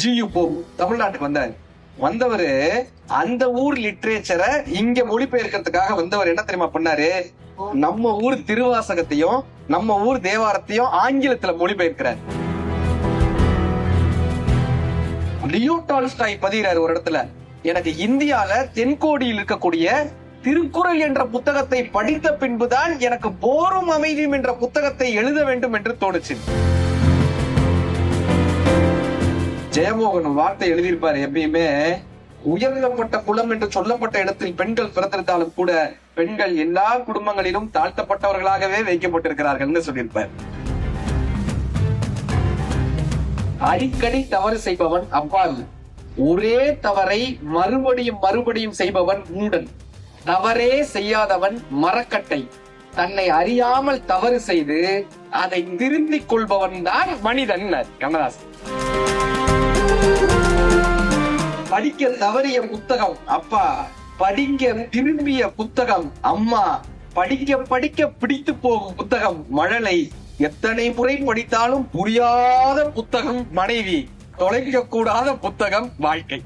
G U Pope தமிழ்நாட்டுக்கு வந்தார். வந்தவரு அந்த ஊர் லிட்ரேச்சரை இங்க மொழிபெயர்க்கிறதுக்காக வந்தவர் என்ன தெரியுமா பண்ணாரு? நம்ம ஊர் திருவாசகத்தையும் நம்ம ஊர் தேவாரத்தையும் ஆங்கிலத்துல மொழிபெயர்க்கிறார். லியோ டால்ஸ்டாய் பதிகிறார் ஒரு இடத்துல எனக்கு இந்தியால தென்கோடியில் இருக்கக்கூடிய திருக்குறள் என்ற புத்தகத்தை படித்த பின்புதான் எனக்கு போரும் அமைதியும் என்ற புத்தகத்தை எழுத வேண்டும் என்று தோணுச்சு. ஜெயமோகன் வார்த்தை எழுதியிருப்பாரு எப்பயுமே உயர்த்தப்பட்ட குலம் என்று சொல்லப்பட்ட இடத்தில் பெண்கள் பிறந்திருந்தாலும் கூட பெண்கள் எல்லா குடும்பங்களிலும் தாழ்த்தப்பட்டவர்களாகவே வைக்கப்பட்டிருக்கிறார்கள்னு சொல்லியிருப்பார். அடிக்கடி தவறு செய்பவன் அவ்வாறு. ஒரே தவறை மறுபடியும் மறுபடியும் செய்பவன் மூடன். தவறே செய்யாதவன் மரக்கட்டை. தன்னை அறியாமல் தவறு செய்து அதை திருந்திக் கொள்பவன் தான் மனிதன் கண்ணதாசன். படிக்க தவறிய புத்தகம். அப்பா படிக்க திரும்பிய புத்தகம். அம்மா படிக்க படிக்க பிடித்து போகும் புத்தகம். மழலை எத்தனை முறை படித்தாலும் புரியாத புத்தகம் மனைவி. தொலைக்க கூடாத புத்தகம் வாழ்க்கை.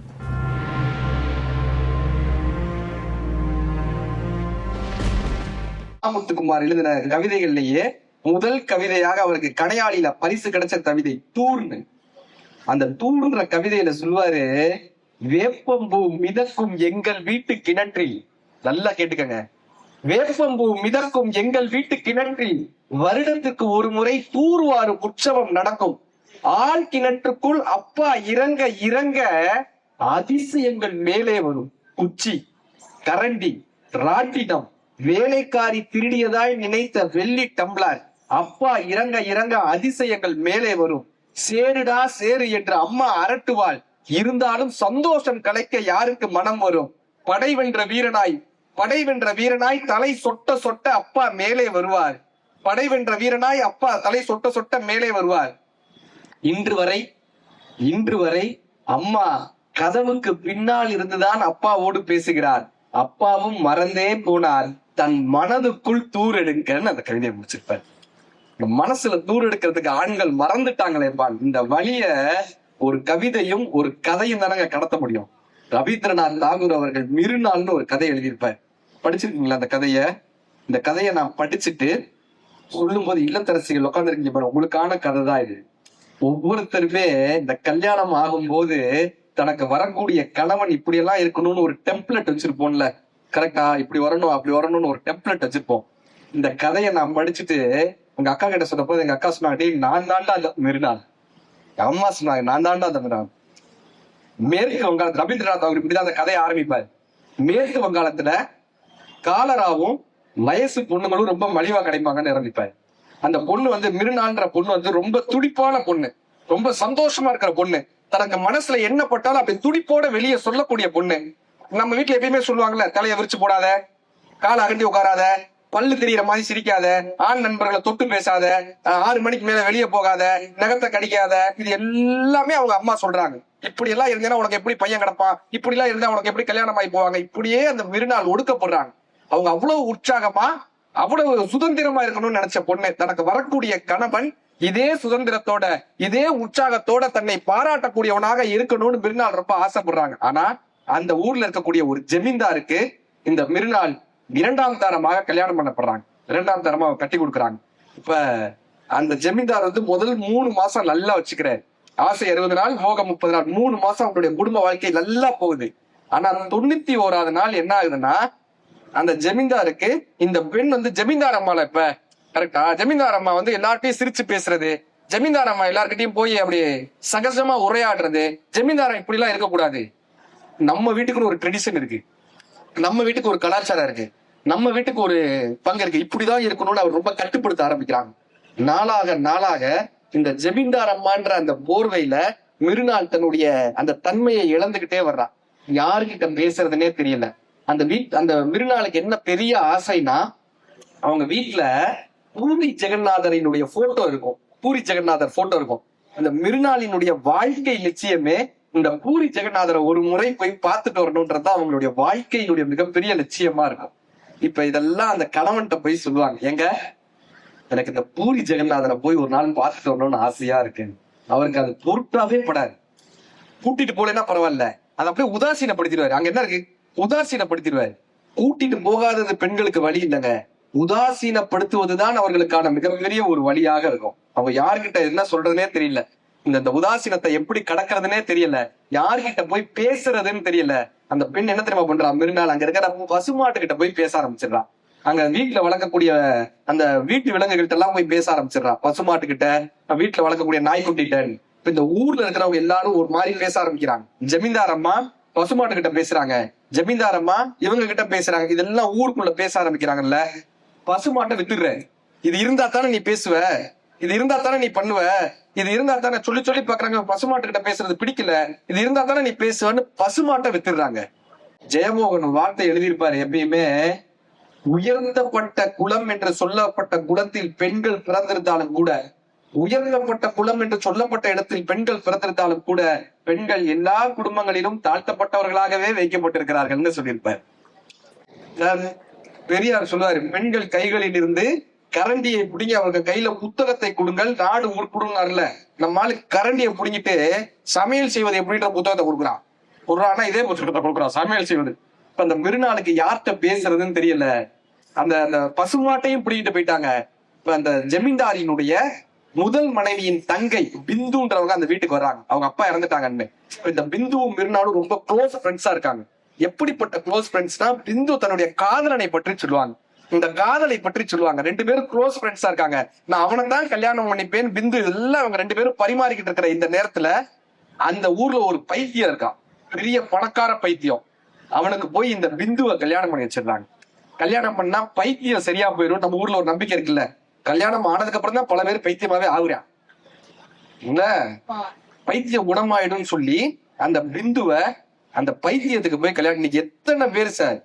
முத்துக்குமார் எழுதின கவிதைகள்லயே முதல் கவிதையாக அவருக்கு கடையாளியில பரிசு கிடைச்ச கவிதை தூர்னு. அந்த தூர்ன்ற கவிதையில சொல்லுவாரு வேப்பம்பூ மிதக்கும் எங்கள் வீட்டு கிணற்றில். நல்லா கேட்டுக்கங்க. வேப்பம்பூ மிதக்கும் எங்கள் வீட்டு கிணற்றில் வருடத்துக்கு ஒரு முறை தூர்வாரும் உற்சவம் நடக்கும். ஆள் கிணற்றுக்குள் அப்பா இறங்க இறங்க அதிசயங்கள் மேலே வரும். குச்சி கரண்டி ராட்டினம் வேலைக்காரி திருடியதாய் நினைத்த வெள்ளி டம்ளர். அப்பா இறங்க இறங்க அதிசயங்கள் மேலே வரும். சேருடா சேரு என்று அம்மா அரட்டுவாள். இருந்தாலும் சந்தோஷம் கலைக்க யாருக்கு மனம் வரும்? படை வென்ற வீரனாய் படை வென்ற வீரனாய் தலை சொட்ட சொட்ட அப்பா மேலே வருவார். படை வென்ற வீரனாய் அப்பா தலை சொட்ட சொட்ட மேலே வருவார். இன்று வரை இன்று வரை அம்மா கதவுக்கு பின்னால் இருந்துதான் அப்பாவோடு பேசுகிறார். அப்பாவும் மறந்தே போனார். தன் மனதுக்குள் தூர் எடுங்கன்னு அந்த கவிதையை முடிச்சிருப்பார். மனசுல தூர் எடுக்கிறதுக்கு ஆண்கள் மறந்துட்டாங்களேப்பா இந்த வழிய ஒரு கவிதையும் ஒரு கதையும் தானங்க கடத்த முடியும். ரவீந்திரநாத் தாகூர் அவர்கள் மிருநாள்னு ஒரு கதை எழுதியிருப்பார். படிச்சிருக்கீங்களா அந்த கதைய? இந்த கதையை நான் படிச்சுட்டு சொல்லும் போது இல்லத்தரசிகள் உட்காந்துருக்கீங்க பாருங்க. உங்களுக்கான கதை தான் இது. ஒவ்வொருத்தருமே இந்த கல்யாணம் ஆகும்போது தனக்கு வரக்கூடிய கணவன் இப்படி எல்லாம் இருக்கணும்னு ஒரு டெம்ப்ளெட் வச்சிருப்போம்ல. கரெக்டா இப்படி வரணும் அப்படி வரணும்னு ஒரு டெம்ப்ளெட் வச்சிருப்போம். இந்த கதையை நான் படிச்சுட்டு உங்க அக்கா கிட்ட சொன்னப்போ எங்க அக்கா சொன்னாங்க நான் தாண்டா அந்த மிருநாள். அம்மா சொன்னாங்க நான் தாண்டா அந்த மேற்கு வங்காளத்துல ரவீந்திரநாத் அவர் இப்படிதான் அந்த கதையை ஆரம்பிப்பார். மேற்கு வங்காளத்துல காலராவும் வயசு பொண்ணுங்களும் ரொம்ப மலிவா கிடைப்பாங்கன்னு ஆரம்பிப்பார். அந்த பொண்ணு வந்து மிருநாள்ன்ற பொண்ணு வந்து ரொம்ப துடிப்பான பொண்ணு. ரொம்ப சந்தோஷமா இருக்கிற பொண்ணு. தனக்கு மனசுல என்ன பட்டாலும் அப்படி துடிப்போட வெளியே சொல்லக்கூடிய பொண்ணு. நம்ம வீட்டுல எப்பயுமே சொல்லுவாங்கல்ல தலையை விரிச்சு போடாத காலை அகண்டி உட்காராத பல்லு தெரியற மாதிரி சிரிக்காத ஆண் நண்பர்களை தொட்டு பேசாத ஆறு மணிக்கு மேல வெளியே போகாத நகத்தை கடிக்காத இது எல்லாமே அவங்க அம்மா சொல்றாங்க. இப்படி எல்லாம் இருந்தேன்னா உனக்கு எப்படி பையன் கிடப்பான்? இப்படி எல்லாம் இருந்தா உனக்கு எப்படி கல்யாணம் ஆகி போவாங்க? இப்படியே அந்த மிருநாள் ஒடுக்கப்படுறாங்க. அவங்க அவ்வளவு உற்சாகமா அவ்வளவு சுதந்திரமா இருக்கணும்னு நினைச்ச பொண்ணு தனக்கு வரக்கூடிய கணவன் இதே சுதந்திரத்தோட இதே உற்சாகத்தோட தன்னை பாராட்டக்கூடியவனாக இருக்கணும்னு மிருநாள் ரொம்ப ஆசைப்படுறாங்க. ஆனா அந்த ஊர்ல இருக்கக்கூடிய ஒரு ஜமீன்தாருக்கு இந்த மிருநாள் இரண்டாம் தரமாக கல்யாணம் பண்ணப்படுறாங்க. இரண்டாம் தரமா கட்டி கொடுக்குறாங்க. இப்ப அந்த ஜமீன்தார் வந்து முதல் மூணு மாசம் நல்லா வச்சுக்கிறாரு. ஆசை அறுபது நாள் போக முப்பது நாள். மூணு மாசம் அவங்களுடைய குடும்ப வாழ்க்கை நல்லா போகுது. ஆனா தொண்ணூத்தி ஓராது நாள் என்ன ஆகுதுன்னா அந்த ஜமீன்தாருக்கு இந்த பெண் வந்து ஜமீன்தார் அம்மால இப்ப கரெக்டா ஜமீன்தார் அம்மா வந்து எல்லார்ட்டையும் சிரிச்சு பேசுறது. ஜமீன்தார் அம்மா எல்லார்கிட்டயும் போய் அப்படி சகஜமா உரையாடுறது. ஜமீன்தாரம் இப்படி எல்லாம் இருக்கக்கூடாது. நம்ம வீட்டுக்குன்னு ஒரு ட்ரெடிஷன் இருக்கு. நம்ம வீட்டுக்கு ஒரு கலாச்சாரம் இருக்கு. நம்ம வீட்டுக்கு ஒரு பங்கு இருக்கு இப்படிதான் இருக்கணும்னு அவர் ரொம்ப கட்டுப்படுத்த ஆரம்பிக்கிறாங்க. நாளாக நாளாக இந்த ஜமீன்தார் அம்மான்ற அந்த போர்வையில மிருநாள் தன்னுடைய அந்த தன்மையை இழந்துகிட்டே வர்றான் யாருக்கிட்ட பேசுறதுனே தெரியல. அந்த வீட் அந்த மிருநாளுக்கு என்ன பெரிய ஆசைனா அவங்க வீட்டுல பூரி ஜெகநாதரினுடைய போட்டோ இருக்கும். பூரி ஜெகநாதர் போட்டோ இருக்கும். அந்த மிருநாளினுடைய வாழ்க்கை லட்சியமே இந்த பூரி ஜெகநாதரை ஒரு முறை போய் பார்த்துட்டு வரணும்ன்றதுதான் அவங்களுடைய வாழ்க்கையினுடைய மிகப்பெரிய லட்சியமா இருக்கும். இப்ப இதெல்லாம் அந்த கணவன்கிட்ட போய் சொல்லுவாங்க. எங்க எனக்கு இந்த பூரி ஜெகநாதனை போய் ஒரு நாள் பார்த்துட்டு வரணும்னு ஆசையா இருக்கு. அவருக்கு அது பொருட்டாவே படாது. கூட்டிட்டு போலன்னா பரவாயில்ல. அதை அப்படியே உதாசீனப்படுத்திடுவாரு. அங்க என்ன இருக்கு? உதாசீனப்படுத்திடுவாரு. கூட்டிட்டு போகாதது பெண்களுக்கு வழி இல்லைங்க. உதாசீனப்படுத்துவதுதான் அவர்களுக்கான மிகப்பெரிய ஒரு வழியாக இருக்கும். அவங்க யாருக்கிட்ட என்ன சொல்றதுனே தெரியல. இந்த இந்த உதாசீனத்தை எப்படி கடக்கிறதுனே தெரியல. யார்கிட்ட போய் பேசுறதுன்னு தெரியல. அந்த பெண் என்ன தெரியுமா பண்றா? மிருநாள் அங்க இருக்கிற பசுமாட்டு கிட்ட போய் பேச ஆரம்பிச்சிடறான் அங்க வீட்டுல வளர்க்கக்கூடிய அந்த வீட்டு விலங்குகள்கிட்ட எல்லாம் போய் பேச ஆரம்பிச்சிடறான் பசுமாட்டு கிட்ட வீட்டுல வளர்க்கக்கூடிய நாய்க்குட்டிகிட்ட இப்ப இந்த ஊர்ல இருக்கிறவங்க எல்லாரும் ஒரு மாதிரி பேச ஆரம்பிக்கிறாங்க. ஜமீன்தார் அம்மா பசுமாட்டு கிட்ட பேசுறாங்க. ஜமீன்தார் அம்மா இவங்க கிட்ட பேசுறாங்க. இதெல்லாம் ஊருக்குள்ள பேச ஆரம்பிக்கிறாங்கல்ல. பசுமாட்டை வித்துடுற இது இருந்தா தானே நீ பேசுவ? இது இருந்தா தானே நீ பண்ணுவ? இது இருந்தா தானே சொல்லி சொல்லி பாக்குறாங்க. பசுமாட்டு கிட்ட பேசுறது பிடிக்கல. இது இருந்தா தானே நீ பேசுவன்னு பசுமாட்டை வித்துடுறாங்க. ஜெயமோகன் வார்த்தை எழுதியிருப்பாரு எப்பயுமே உயர்ந்தப்பட்ட குலம் என்று சொல்லப்பட்ட குலத்தில் பெண்கள் பிறந்திருந்தாலும் கூட உயர்ந்தப்பட்ட குலம் என்று சொல்லப்பட்ட இடத்தில் பெண்கள் பிறந்திருந்தாலும் கூட பெண்கள் எல்லா குடும்பங்களிலும் தாழ்த்தப்பட்டவர்களாகவே வைக்கப்பட்டிருக்கிறார்கள்னு சொல்லியிருப்பார். பெரியார் சொல்லுவாரு பெண்கள் கைகளில் இருந்து கரண்டியை பிடிங்கி அவங்க கையில புத்தகத்தை கொடுங்கள். நாடு உருப்பிடுங்காருல நம்ம கரண்டியை பிடிங்கிட்டு சமையல் செய்வது எப்படின்ற புத்தகத்தை கொடுக்குறான். ஒரு ஆனா இதே புத்தகத்தை கொடுக்குறான். சமையல் செய்வது. இப்ப அந்த மிருநாளுக்கு யார்கிட்ட பேசுறதுன்னு தெரியல. அந்த அந்த பசுமாட்டையும் பிடிங்கிட்டு போயிட்டாங்க. இப்ப அந்த ஜமீன்தாரியினுடைய முதல் மனைவியின் தங்கை பிந்துன்றவங்க அந்த வீட்டுக்கு வர்றாங்க. அவங்க அப்பா இறந்துட்டாங்கன்னு. இந்த பிந்துவும் மிருநாளும் ரொம்ப க்ளோஸ் ஃப்ரெண்ட்ஸா இருக்காங்க. எப்படிப்பட்ட க்ளோஸ் ஃப்ரெண்ட்ஸ்னா பிந்து தன்னுடைய காதலனை பற்றி சொல்லுவாங்க. இந்த காதலை பற்றி சொல்லுவாங்க. ரெண்டு பேரும் க்ளோஸ் ஃப்ரெண்ட்ஸா இருக்காங்க. நான் அவனை தான் கல்யாணம் பண்ணிப்பேன். பிந்து எல்லாம் அவங்க ரெண்டு பேரும் பரிமாறிக்கிட்டு இருக்கிற இந்த நேரத்துல அந்த ஊர்ல ஒரு பைத்தியம் இருக்கான். பெரிய பணக்கார பைத்தியம். அவனுக்கு போய் இந்த பிந்துவை கல்யாணம் பண்ணி வச்சிடுறாங்க. கல்யாணம் பண்ணா பைத்தியம் சரியா போயிடும். நம்ம ஊர்ல ஒரு நம்பிக்கை இருக்குல்ல. கல்யாணம் ஆனதுக்கு அப்புறம் தான் பல பேர் பைத்தியமாவே ஆகுறான். இல்ல பைத்தியம் குணமாயிடும் சொல்லி அந்த பிந்துவை அந்த பைத்தியத்துக்கு போய் கல்யாணம் இன்னைக்கு எத்தனை பேர் சார்?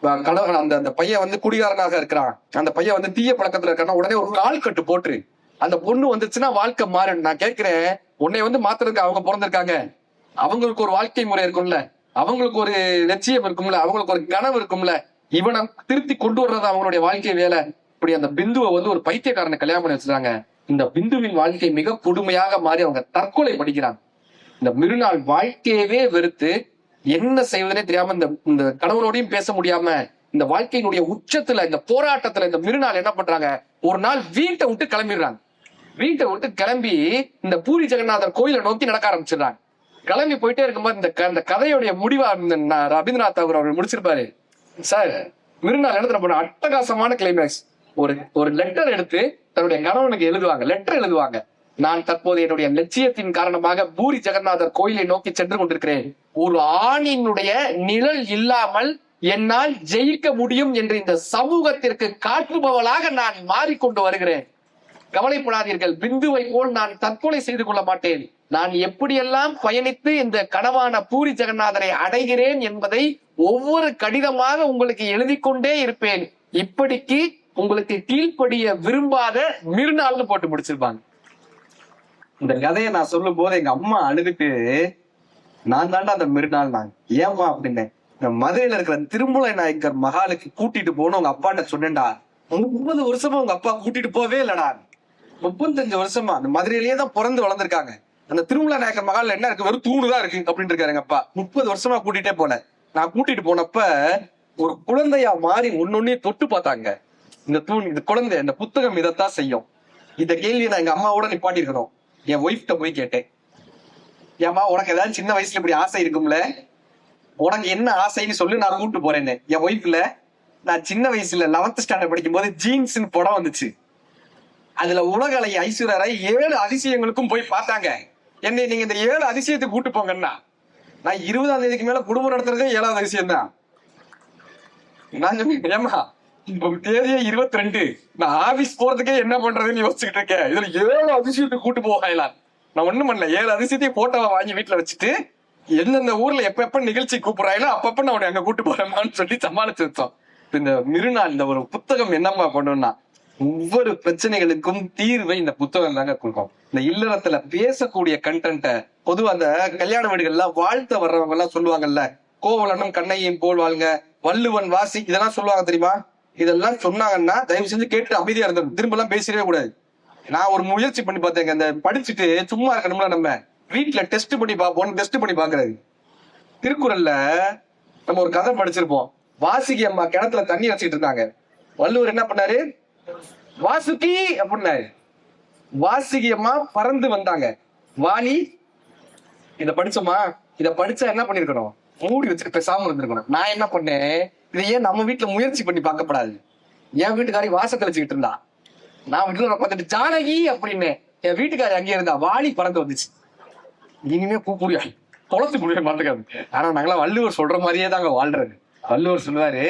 கணவன் அந்த அந்த பையன் வந்து குடிகாரனாக இருக்கிறான். அந்த பையன் வந்து தீய பழக்கத்துல இருக்கான்னா உடனே ஒரு கால் கட்டு போட்டுரு. அந்த பொண்ணு வந்துச்சுன்னா வாழ்க்கை மாறும். நான் கேட்கிறேன் உன்னை வந்து மாத்துறதுக்கு அவங்க பிறந்திருக்காங்க. அவங்களுக்கு ஒரு வாழ்க்கை முறை இருக்கும்ல. அவங்களுக்கு ஒரு லட்சியம் இருக்கும்ல. அவங்களுக்கு ஒரு கனவு இருக்கும்ல. இவனை திருத்தி கொண்டு வர்றது அவங்களுடைய வாழ்க்கை வேலை. இப்படி அந்த பிந்துவை வந்து ஒரு பைத்தியக்காரனை கல்யாணம் பண்ணி வச்சிருக்காங்க. இந்த பிந்துவின் வாழ்க்கை மிக கொடுமையாக மாறி அவங்க தற்கொலை படிக்கிறாங்க இந்த மிருநாள் வாழ்க்கையவே வெறுத்து என்ன செய்வதனே தெரியாம இந்த இந்த கணவனோடையும் பேச முடியாம இந்த வாழ்க்கையினுடைய உச்சத்துல இந்த போராட்டத்துல இந்த மிருநாள் என்ன பண்றாங்க? ஒரு நாள் வீட்டை விட்டு கிளம்பிடுறாங்க. வீட்டை விட்டு கிளம்பி இந்த பூரி ஜெகநாதர் கோயிலை நோக்கி நடக்க ஆரம்பிச்சிடுறாங்க. கிளம்பி போயிட்டே இருக்கும்போது இந்த அந்த கதையுடைய முடிவா இந்த ந- ரவீந்திரநாத் தாகூர் அவர் முடிச்சிருப்பாரு. சார் மிருநாள் என்ன தெரியுமா பண்ண? அட்டகாசமான கிளைமேக்ஸ் ஒரு ஒரு லெட்டர் எடுத்து தன்னுடைய கணவனுக்கு எழுதுவாங்க. லெட்டர் எழுதுவாங்க. நான் தற்போது என்னுடைய லட்சியத்தின் காரணமாக பூரி ஜெகநாதர் கோயிலை நோக்கி சென்று கொண்டிருக்கிறேன். ஒரு ஆணினுடைய நிழல் இல்லாமல் என்னால் ஜெயிக்க முடியும் என்று இந்த சமூகத்திற்கு காட்டுபவளாக நான் மாறிக்கொண்டு வருகிறேன். கவலைப்படாதீர்கள் பிந்துவை போல் நான் தற்கொலை செய்து கொள்ள மாட்டேன். நான் எப்படியெல்லாம் பயணித்து இந்த கனவான பூரி ஜெகநாதரை அடைகிறேன் என்பதை ஒவ்வொரு கடிதமாக உங்களுக்கு எழுதி கொண்டே இருப்பேன். இப்படிக்கு உங்களுக்கு கீழ்ப்படிய விரும்பாத மிருநாள்னு போட்டு முடிச்சிருப்பாங்க. இந்த கதையை நான் சொல்லும் போது எங்க அம்மா அழுதுட்டு நான் தாண்டா அந்த மிருநாள் நான். ஏமா அப்படின்னேன் இந்த மதுரையில இருக்கிற திருமலை நாயக்கர் மகாலுக்கு கூட்டிட்டு போகணும் உங்க அப்பாட்ட சொன்னேன்டா. முப்பது வருஷமா உங்க அப்பா கூட்டிட்டு போவே இல்லடா. முப்பத்தஞ்சு வருஷமா அந்த மதுரையிலேயே தான் பிறந்து வளர்ந்துருக்காங்க. அந்த திருமலை நாயக்கர் மகால்ல என்ன இருக்கு? வெறும் தூணு தான் இருக்கு அப்படின்னு இருக்காரு எங்க அப்பா. முப்பது வருஷமா கூட்டிட்டே போல நான் கூட்டிட்டு போனப்ப ஒரு குழந்தையா மாறி ஒன்னொன்னே தொட்டு பார்த்தாங்க. இந்த தூண் இந்த குழந்தை இந்த புத்தகம் இதைத்தான் செய்யும். இந்த கேள்வியை நான் எங்க அம்மாவோட நிப்பாட்டி இருக்கணும் என் ஒய்ஃப்ட போய் கேட்டேன். ஏமா உனக்கு ஏதாவது சின்ன வயசுல இப்படி ஆசை இருக்கும்ல? உனக்கு என்ன ஆசைன்னு சொல்லி நான் கூட்டு போறேன்னு. என் ஒய்ஃப்ல நான் சின்ன வயசுல லெவன்த் ஸ்டாண்டர்ட் படிக்கும் போது ஜீன்ஸ்னு படம் வந்துச்சு. அதுல உலகலை ஐஸ்வர்யா ஏழு அதிசயங்களுக்கும் போய் பார்த்தாங்க. என்னை நீங்க இந்த ஏழு அதிசயத்துக்கு கூட்டு போங்கன்னா நான் இருபதாம் தேதிக்கு மேல குடும்பம் நடத்துறதே ஏழாவது அதிசயம் தான் நான் ஏமா தேதியே இருபத்தி ரெண்டு நான் ஆபீஸ் போறதுக்கே என்ன பண்றதுன்னு யோசிச்சுட்டு இருக்கேன். இதுல ஏழு அதிசயத்தை கூட்டு போகலாம் நான் ஒண்ணும் பண்ணல. ஏழு அதிசயத்தையும் போட்டோவை வாங்கி வீட்டுல வச்சுட்டு எந்தெந்த ஊர்ல எப்ப எப்ப நிகழ்ச்சி கூப்பிடுறாங்களோ அப்பப்ப நான் உன்னை அங்க கூட்டு போறேமான்னு சொல்லி சமாளிச்சு வச்சோம். இந்த மிருநாள் இந்த ஒரு புத்தகம் என்னம்மா பண்ணும்னா ஒவ்வொரு பிரச்சனைகளுக்கும் தீர்வை இந்த புத்தகம் தாங்க கொடுக்கும். இந்த இல்லறத்துல பேசக்கூடிய கண்டென்ட்ட பொதுவா அந்த கல்யாண வீடுகள்ல வாழ்த்த வர்றவங்க எல்லாம் சொல்லுவாங்கல்ல கோவலனும் கண்ணையும் போல் வாழ்ங்க வள்ளுவன் வாசி இதெல்லாம் சொல்லுவாங்க தெரியுமா? இதெல்லாம் சொன்னாங்கன்னா தயவு செஞ்சு கேட்டு அமைதியா இருந்தோம் திரும்ப எல்லாம் பேசிடவே கூடாது. நான் ஒரு முயற்சி பண்ணி பார்த்தேங்க. இந்த படிச்சுட்டு சும்மா இருக்கணும்ல நம்ம. வீட்டுல டெஸ்ட் பண்ணி பார்ப்போம் டெஸ்ட் பண்ணி பாக்குறாரு திருக்குறள்ல நம்ம ஒரு கதை படிச்சிருப்போம். வாசுகி அம்மா கிணத்துல தண்ணி வச்சுக்கிட்டு இருந்தாங்க. வள்ளுவர் என்ன பண்ணாரு? வாசுகி அப்படின்னாரு. வாசுகி அம்மா பறந்து வந்தாங்க. வாணி இத படிச்சோமா? இத படிச்சா என்ன பண்ணிருக்கணும்? மூடி வச்சுட்டு பேசாம இருந்திருக்கணும். நான் என்ன பண்ணேன்? இதை ஏன் நம்ம வீட்டுல முயற்சி பண்ணி பார்க்கப்படாது. என் வீட்டுக்காரி வாச தெளிச்சுக்கிட்டு இருந்தா. நான் வீட்டுல பார்த்துட்டு ஜானகி அப்படின்னு என் வீட்டுக்காரி அங்கே இருந்தா வாணி பறந்து வந்துச்சு. இனிமே பூ புரியா தொலைச்சு புரிய மாட்டேங்காது ஆனா நாங்களாம் வள்ளுவர் சொல்ற மாதிரியே தாங்க வாழ்றது. வள்ளுவர் சொல்லுவாரு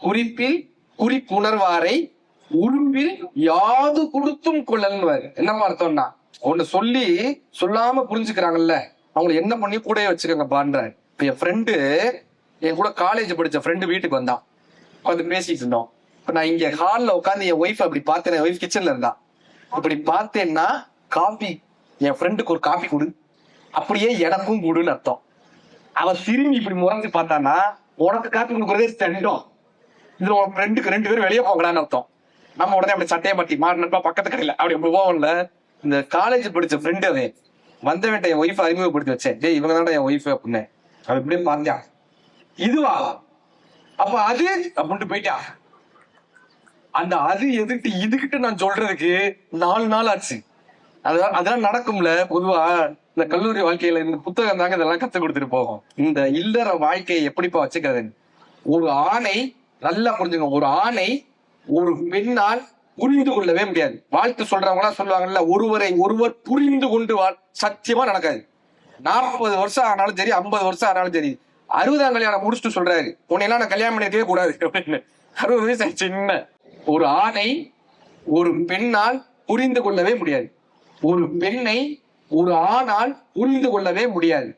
குறிப்பில் குறிப்புணர்வாரை உறுப்பில் யாது கொடுத்தும் கொள்ளல்னுவாரு என்னமா அர்த்தம்னா ஒண்ணு சொல்லி சொல்லாம புரிஞ்சுக்கிறாங்கல்ல அவங்களை என்ன பண்ணி கூடயே வச்சுக்கோங்க பான்றாரு. இப்ப என் ஃப்ரெண்டு என் கூட காலேஜ் படிச்ச ஃப்ரெண்டு வீட்டுக்கு வந்தான். வந்து பேசிட்டு இருந்தோம். இப்ப நான் இங்க ஹால்ல உட்காந்து என் ஒய்ஃப் அப்படி பார்த்தேன். என் ஒய்ஃப் கிச்சன்ல இருந்தா. இப்படி பார்த்தேன்னா காபி என் ஃப்ரெண்டுக்கு ஒரு காபி கொடு. அப்படியே எனக்கும் கொடுன்னு அர்த்தம். அவ திரும்பி இப்படி முறைஞ்சு பார்த்தானா உனக்கு காப்பி கொடுக்குறதே தண்டம். இதுல உன் ஃப்ரெண்டுக்கு ரெண்டு பேரும் வெளியே போகலான்னு அர்த்தம். நம்ம உடனே அப்படி சட்டையை மாட்டி நட்பா பக்கத்து கடையில. அப்படி அப்படி போவோம்ல. இந்த காலேஜ் படிச்ச ஃப்ரெண்டு அவன் வந்தவன்ட்ட என் ஒய்ஃப் அறிமுகப்படுத்தி வச்சேன். டேய் இவங்க தான் என் ஒய்ஃப் அப்படின்னு. அவன் இப்படியே பார்த்தான் இதுவா? அப்ப அது அப்படின்ட்டு போயிட்டா. அந்த அது எதுக்கிட்ட இதுகிட்ட நான் சொல்றதுக்கு நாலு நாள் ஆச்சு. அதான் அதெல்லாம் நடக்கும்ல பொதுவா இந்த கல்லூரி வாழ்க்கையில இந்த புத்தகம் தாங்க இதெல்லாம் கத்து கொடுத்துட்டு போகும். இந்த இல்லற வாழ்க்கையை எப்படிப்பா வச்சுக்கிறது ஒரு ஆணை நல்லா புரிஞ்சுங்க ஒரு ஆணை ஒரு பெண்ணால் புரிந்து கொள்ளவே முடியாது. வாழ்த்து சொல்றவங்க எல்லாம் சொல்லுவாங்கல்ல ஒருவரை ஒருவர் புரிந்து கொண்டு வாழ் சத்தியமா நடக்காது. நாற்பது வருஷம் ஆனாலும் சரி ஐம்பது வருஷம் ஆனாலும் சரி அறுபதாம் கல்யாணம் முடிச்சுட்டு சொல்றாரு. உன்னையெல்லாம் நான் கல்யாணம் பண்ணிக்கவே கூடாது அப்படின்னு. அறுபது வயசு சின்ன ஒரு ஆணை ஒரு பெண்ணால் புரிந்து கொள்ளவே முடியாது. ஒரு பெண்ணை ஒரு ஆணால் புரிந்து கொள்ளவே முடியாது.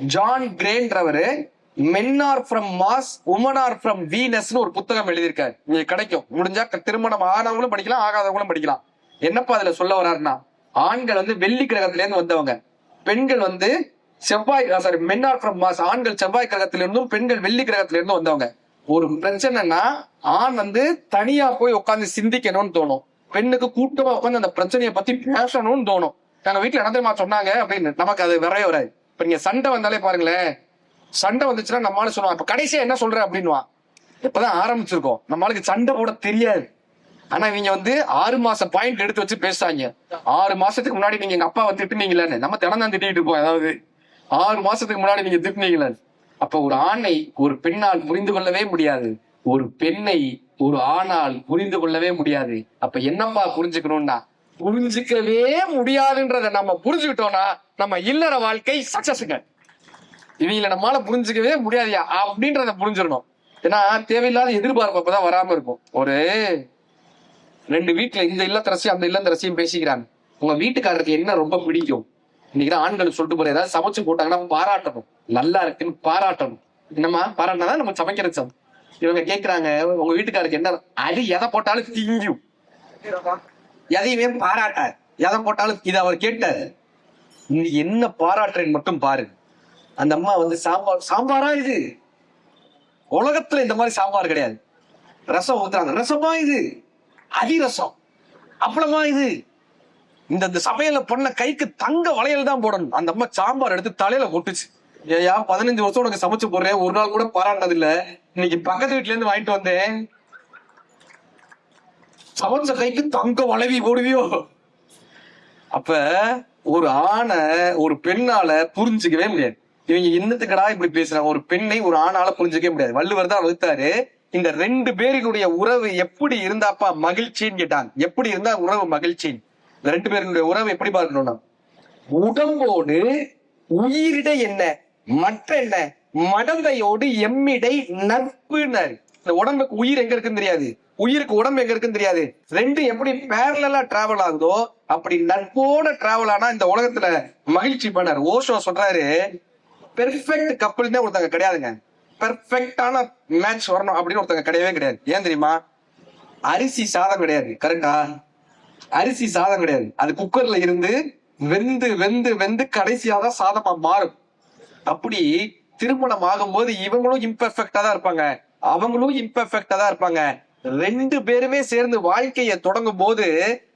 John கிரேன்றவரு men are from Mars women are from வீனஸ்னு ஒரு புத்தகம் எழுதியிருக்காரு. இங்க கிடைக்கும். முடிஞ்சா திருமணம் ஆனவங்களும் படிக்கலாம் ஆகாதவங்களும் படிக்கலாம். என்னப்பா அதுல சொல்ல வர்றாருன்னா ஆண்கள் வந்து வெள்ளி கிரகத்துல இருந்து வந்தவங்க. பெண்கள் வந்து செவ்வாய் sorry men are from Mars ஆண்கள் செவ்வாய் கிரகத்திலிருந்தும் பெண்கள் வெள்ளி கிரகத்திலிருந்தும் வந்தவங்க. ஒரு பிரச்சனைனா ஆண் வந்து தனியா போய் உட்காந்து சிந்திக்கணும்னு தோணும். பெண்ணுக்கு கூட்டமா உட்காந்து அந்த பிரச்சனையை பத்தி பேசணும்னு தோணும். நாங்க வீட்டுல நடந்துமா சொன்னாங்க அப்படின்னு. நமக்கு அது வரவே வராது. இப்ப நீங்க சண்டை வந்தாலே பாருங்களேன். சண்டை வந்துச்சுன்னா நம்மளால சொல்லுவான் இப்ப கடைசியா என்ன சொல்ற? அப்படின்னுவான். இப்பதான் ஆரம்பிச்சிருக்கோம். நம்மளுக்கு சண்டை போட தெரியாது. ஆனா இவங்க வந்து ஆறு மாசம் பாயிண்ட் எடுத்து வச்சு பேசுறாங்க. ஆறு மாசத்துக்கு முன்னாடி நீங்க எங்க அப்பா வந்து திட்டுனீங்களேன்னு. நம்ம தினம் தான் திட்டிட்டு இருப்போம் அதாவது ஆறு மாசத்துக்கு முன்னாடி நீங்க திருப்பினீங்களே. அப்ப ஒரு ஆணை ஒரு பெண்ணால் புரிந்து கொள்ளவே முடியாது. ஒரு பெண்ணை ஒரு ஆணால் புரிந்து கொள்ளவே முடியாது. அப்ப என்னப்பா புரிஞ்சுக்கணும்னா? புரிஞ்சுக்கவே முடியாதுன்றத நம்ம புரிஞ்சுக்கிட்டோம்னா நம்ம இல்லற வாழ்க்கை சக்சஸுங்க இவங்கள நம்மளால புரிஞ்சுக்கவே முடியாதியா? அப்படின்றத புரிஞ்சிடணும். ஏன்னா தேவையில்லாத எதிர்பார்ப்பு அப்பதான் வராம இருக்கும். ஒரு ரெண்டு வீட்டுல இந்த இல்லத்தரசியும் அந்த இல்லத்தரசியும் பேசிக்கிறாங்க. உங்க வீட்டுக்காரருக்கு என்ன ரொம்ப பிடிக்கும்? இன்னைக்கு தான் ஆண்கள் சொல்லிட்டு போற ஏதாவது சமைச்சு போட்டாங்கன்னா பாராட்டணும். நல்லா இருக்குன்னு பாராட்டணும். என்னம்மா? பாராட்டினா நம்ம சமைக்கிற சம். இவங்க கேக்குறாங்க உங்க வீட்டுக்காருக்கு என்ன? அது எதை போட்டாலும் திங்கும். எதையுமே பாராட்டார் எதை போட்டாலும் இது அவர் கேட்டாரு. இன்னைக்கு என்ன பாராட்டுறேன்னு மட்டும் பாரு. அந்த அம்மா வந்து சாம்பார் சாம்பாரா இது? உலகத்துல இந்த மாதிரி சாம்பார் கிடையாது. ரசம் ஊத்துறாங்க. ரசமா இது? அதிரசம் அப்பளமா இது? இந்த இந்த சமையல பண்ண கைக்கு தங்க வளையல் தான் போடணும். அந்த அம்மா சாம்பார் எடுத்து தலையில கொட்டுச்சு. ஏயா பதினஞ்சு வருஷம் உனக்கு சமைச்சு போடுறேன். ஒரு நாள் கூட பாராட்டினது இல்ல இன்னைக்கு பக்கத்து வீட்டுல இருந்து வாங்கிட்டு வந்தேன். சமைச்ச கைக்கு தங்க வளைவி போடுவியோ? அப்ப ஒரு ஆணை ஒரு பெண்ணால புரிஞ்சுக்கவே முடியாது. இவங்க இன்னத்துக்கடா இப்படி பேசுறாங்க? ஒரு பெண்ணை ஒரு ஆணால புரிஞ்சுக்கவே முடியாது. வள்ளுவர் தான் வகுத்தாரு. இந்த ரெண்டு பேரினுடைய உறவு எப்படி இருந்தாப்பா மகிழ்ச்சின்னு கேட்டாங்க. எப்படி இருந்தா உறவு மகிழ்ச்சின்னு? இந்த ரெண்டு பேருடைய உறவு எப்படி பார்க்கணும்னா உடம்போடு உயிரிடை என்ன மற்ற என்ன மடந்தையோடு எம்மிடை நட்புனர். இந்த உடம்புக்கு உயிர் எங்க இருக்குன்னு தெரியாது. உயிருக்கு உடம்பு எங்க இருக்குன்னு தெரியாது. ரெண்டு எப்படி பேரலா டிராவல் ஆகுதோ அப்படி நட்போட டிராவல் ஆனா இந்த உலகத்துல மகிழ்ச்சி பண்ணாரு. ஓஷோ சொல்றாரு பெர்ஃபெக்ட் கப்பல்னே ஒருத்தங்க கிடையாதுங்க. பெர்ஃபெக்டான மேட்ச் வரணும் அப்படின்னு ஒருத்தங்க கிடையவே கிடையாது. ஏன் தெரியுமா? அரிசி சாதம் கிடையாது. கரெக்டா அரிசி சாதம் கிடையாது. அது குக்கர்ல இருந்து வெந்து வெந்து வெந்து கடைசியா தான் சாதமா மாறும். அப்படி திருமணம் ஆகும்போது இவங்களும் இம்பெர்ஃபெக்டா தான் இருப்பாங்க. அவங்களும் இம்பெர்ஃபெக்டா தான் இருப்பாங்க. ரெண்டு பேருமே சேர்ந்து வாழ்க்கையை தொடங்கும் போது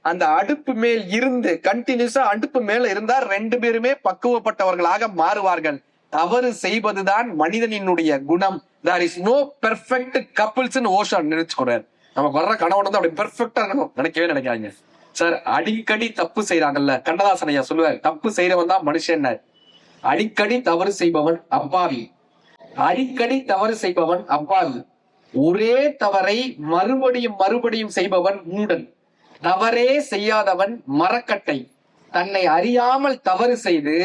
அந்த அடுப்பு மேல் இருந்து கண்டினியூஸா அடுப்பு மேல இருந்தா ரெண்டு பேருமே பக்குவப்பட்டவர்களாக மாறுவார்கள். தவறு செய்வதுதான் மனிதனினுடைய குணம். There is no perfect couples ocean நினைச்சுக்கிறார் நமக்கு வர்ற கணவன் வந்து அப்படி பெர்ஃபெக்டா இருக்கணும். நினைக்கவே நினைக்காதீங்க. சார் அடிக்கடி தப்பு செய்யறாங்கல்ல கண்ணதாசன் ஐயா சொல்லுவார் தப்பு செய்யறவன் தான் மனுஷன் அடிக்கடி தவறு செய்பவன் அப்பாவி. அடிக்கடி தவறு செய்பவன் அப்பாவி. ஒரே தவறை மறுபடியும் மறுபடியும் செய்பவன் மூடன். தவறே செய்யாதவன் மரக்கட்டை. தன்னை அறியாமல் தவறு செய்து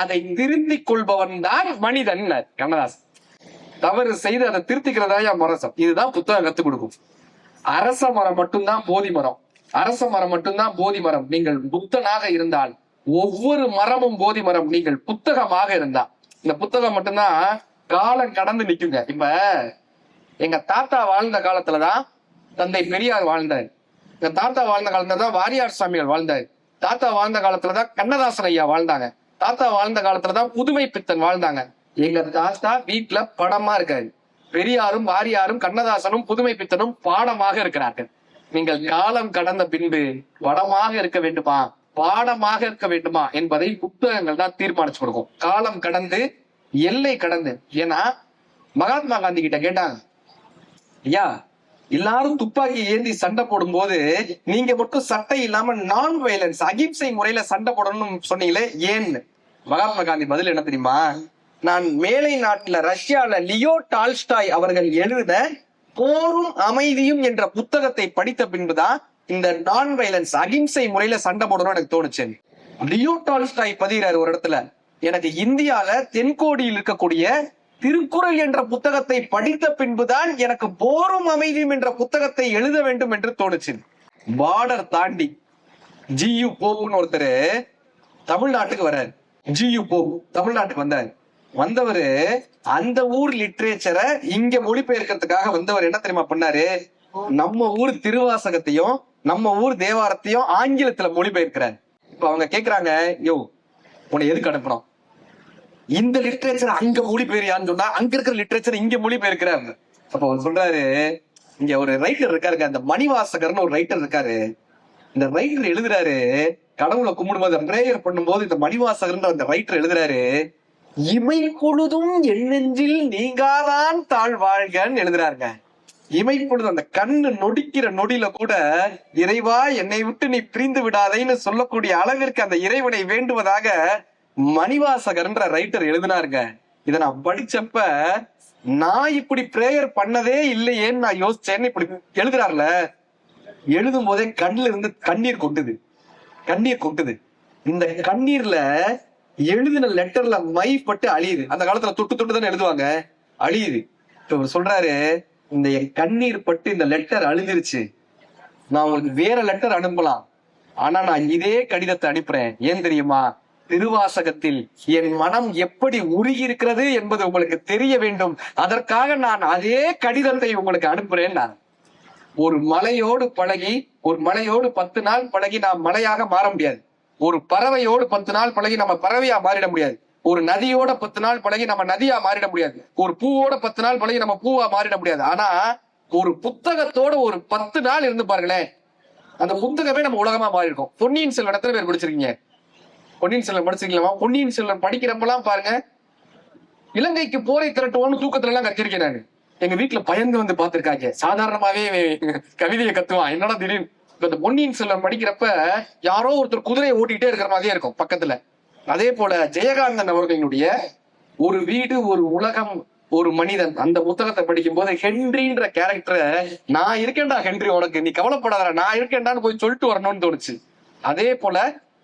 அதை திருந்திக் கொள்பவன் தான் மனிதன் கண்ணதாசன். தவறு செய்து அதை திருத்திக்கிறதா மரசம்? இதுதான் புத்தகம் கத்துக் கொடுக்கும். அரச மரம் மட்டும்தான் போதி மரம். அரச மரம் மட்டும்தான் போதி மரம். நீங்கள் புத்தனாக இருந்தால் ஒவ்வொரு மரமும் போதி மரம். நீங்கள் புத்தகமாக இருந்தா இந்த புத்தகம் மட்டும்தான் காலம் கடந்து நிக்குங்க. இப்ப எங்க தாத்தா வாழ்ந்த காலத்துலதான் தந்தை பெரியார் வாழ்ந்தார். எங்க தாத்தா வாழ்ந்த காலத்துல தான் வாரியார் சாமிகள் வாழ்ந்தார். தாத்தா வாழ்ந்த காலத்துலதான் கண்ணதாசன் ஐயா வாழ்ந்தாங்க. தாத்தா வாழ்ந்த காலத்துலதான் புதுமை பித்தன் வாழ்ந்தாங்க. எங்க தாத்தா வீட்டுல படமா இருக்காரு. பெரியாரும் வாரியாரும் கண்ணதாசனும் புதுமை பித்தனும் பாடமாக இருக்கிறார்கள். நீங்கள் காலம் கடந்த பின்பு வடமாக இருக்க வேண்டுமா? பாடமாக இருக்க வேண்டுமா? என்பதை புத்தகங்கள் தான் தீர்மானிச்சு கொடுக்கும். காலம் கடந்து எல்லை கடந்து. ஏன்னா மகாத்மா காந்தி கிட்ட கேட்டாங்க ஐயா எல்லாரும் துப்பாக்கி ஏந்தி சண்டை போடும்போது நீங்க மட்டும் சட்டை இல்லாம நான் வயலன்ஸ் அகிம்சை முறையில சண்டை போடணும்னு சொன்னீங்களே ஏன்னு மகாத்மா காந்தி பதில் என்ன தெரியுமா? நான் மேலை நாட்டுல ரஷ்யால லியோ டால்ஸ்டாய் அவர்கள் எழுத போரும் அமைதியும் என்ற புத்தகத்தை படித்த பின்புதான் இந்த நான் வைலன்ஸ் அகிம்சை முறையில சண்டை போடணும்னு எனக்கு தோணுச்சு. லியோ டால்ஸ்டாய் பதிகிறார் ஒரு இடத்துல எனக்கு இந்தியால தென்கோடியில் இருக்கக்கூடிய திருக்குறள் என்ற புத்தகத்தை படித்த பின்புதான் எனக்கு போரும் அமைதியும் என்ற புத்தகத்தை எழுத வேண்டும் என்று தோணுச்சு. பார்டர் தாண்டி ஜியு போப்புன்னு ஒருத்தர் தமிழ்நாட்டுக்கு வர்றாரு. ஜியு போப் தமிழ்நாட்டுக்கு வந்தார். வந்தவரு அந்த ஊர் லிட்ரேச்சரை இங்க மொழிபெயர்க்கிறதுக்காக வந்தவர் என்ன தெரியுமா பண்ணாரு? நம்ம ஊர் திருவாசகத்தையும் நம்ம ஊர் தேவாரத்தையும் ஆங்கிலத்துல மொழிபெயர்க்கிறார். இப்ப அவங்க கேக்குறாங்க யோ உன்னை எதுக்கு அனுப்புறோம்? இந்த லிட்ரேச்சர் அங்க மொழிபெயர்யான்னு சொன்னா அங்க இருக்கிற லிட்ரேச்சர் இங்க மொழிபெயர்க்கிறாரு. அப்ப அவர் சொல்றாரு இங்க ஒரு ரைட்டர் இருக்காருங்க அந்த மணிவாசகர்னு ஒரு ரைட்டர் இருக்காரு. இந்த ரைட்டர் எழுதுறாரு கடவுளை கும்பிடும்போது பிரேயர் பண்ணும்போது இந்த மணிவாசகர்ன்ற அந்த ரைட்டர் எழுதுறாரு இமை பொழுதும் எண்ணெஞ்சில் நீங்காதான் தாழ்வாழ்கன்னு எழுதுறாருங்க. இமை பொழுது அந்த கண்ணு நொடிக்கிற நொடியில கூட இறைவா என்னை விட்டு நீ பிரிந்து விடாதேன்னு சொல்லக்கூடிய அளவிற்கு அந்த இறைவனை வேண்டுவதாக மணிவாசகர்ன்ற ரைட்டர் எழுதினாருங்க. இதை நான் படிச்சப்ப நான் இப்படி பிரேயர் பண்ணதே இல்லையேன்னு நான் யோசிச்சேன்னு இப்படி எழுதுறாருல. எழுதும் போதே கண்ணுல இருந்து கண்ணீர் கொட்டுது. கண்ணீர் கொட்டுது. இந்த கண்ணீர்ல எழுதின லெட்டர்ல மை பட்டு அழியுது. அந்த காலத்துல தொட்டு தொட்டு தானே எழுதுவாங்க? அழியுது. இப்ப சொல்றாரு இந்த கண்ணீர் பட்டு இந்த லெட்டர் அழுதுருச்சு நான் உங்களுக்கு வேற லெட்டர் அனுப்பலாம். ஆனா நான் இதே கடிதத்தை அனுப்புறேன். ஏன் தெரியுமா? திருவாசகத்தில் என் மனம் எப்படி உருகி இருக்கிறது என்பது உங்களுக்கு தெரிய வேண்டும். அதற்காக நான் அதே கடிதத்தை உங்களுக்கு அனுப்புறேன் நான். ஒரு மலையோடு பழகி ஒரு மலையோடு பத்து நாள் பழகி நான் மலையாக மாற முடியாது. ஒரு பறவையோடு பத்து நாள் பழகி நம்ம பறவையா மாறிட முடியாது. ஒரு நதியோட பத்து நாள் பழகி நம்ம நதியா மாறிட முடியாது. ஒரு பூவோட பத்து நாள் பழகி நம்ம பூவா மாறிட முடியாது. ஆனா ஒரு புத்தகத்தோட ஒரு பத்து நாள் இருந்து பாருங்களேன். அந்த புத்தகமே நம்ம உலகமா மாறி பொன்னியின் செல்வன் எத்தனை பேர் படிச்சிருக்கீங்க? பொன்னியின் செல்வன் படிச்சிருக்கலாமா பொன்னியின் செல்வன் படிக்கிறப்பெல்லாம் பாருங்க இலங்கைக்கு போரை திரட்டுவோம்னு தூக்கத்துல எல்லாம் கத்திருக்கேன் நானு. எங்க வீட்டுல பயந்து வந்து பாத்திருக்காங்க சாதாரணமாவே கவிதையை கத்துவான். என்னடா திடீர்னு? இந்த பொன்னியின் செல்வன் படிக்கிறப்ப யாரோ ஒருத்தர் குதிரையை ஓட்டிகிட்டே இருக்கிற மாதிரியே இருக்கும் பக்கத்துல. அதே போல ஜெயகாந்தன் அவர்களினுடைய ஒரு வீடு ஒரு உலகம் ஒரு மனிதன் அந்த புத்தகத்தை படிக்கும் போது ஹென்ரின்ற கேரக்டரை நான் இருக்கேன்டா ஹென்றி உனக்கு நீ கவலைப்படாத நான் இருக்கேன்டான்னு போய் சொல்லிட்டு வரணும்னு தோணுச்சு. அதே போல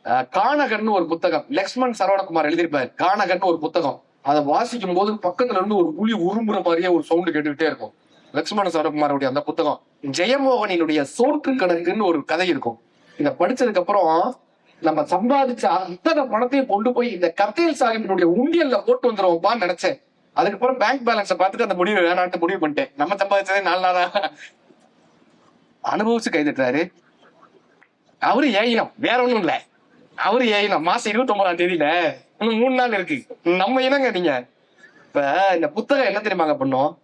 அஹ், ஒரு புத்தகம் லக்ஷ்மண் சரவணகுமார் எழுதியிருப்பார் கானகன் ஒரு புத்தகம். அதை வாசிக்கும் போது பக்கத்துல இருந்து ஒரு புலி உருமுற மாதிரியே ஒரு சவுண்டு கேட்டுக்கிட்டே இருக்கும். லட்சுமண சரவணகுமாருடைய அந்த புத்தகம் ஜெயமோகனினுடைய சோற்று கணக்குன்னு ஒரு கதை இருக்கும். இதை படிச்சதுக்கு அப்புறம் நம்ம சம்பாதிச்ச அத்தனை பணத்தையும் கொண்டு போய் இந்த கத்தேல் சாஹிபினுடைய உண்டியல்ல போட்டு வந்துருவோம்ப்பான்னு நினைச்சேன். அதுக்கப்புறம் பேங்க் பேலன்ஸை பார்த்துட்டு அந்த முடிவு வேணான்ட்டு முடிவு பண்ணிட்டேன். நம்ம சம்பாதிச்சதே நாலு நாளா. அனுபவிச்சு கைதுட்டாரு அவரு ஏயினம். வேற ஒண்ணும் இல்ல. அவரு ஏயினம். மாசம் இருபத்தி ஒன்பதாம் தேதியில இன்னும் மூணு நாள் இருக்கு. நம்ம இனங்க நீங்க இப்ப இந்த புத்தகம் என்ன தெரியுமாங்க பண்ணோம்?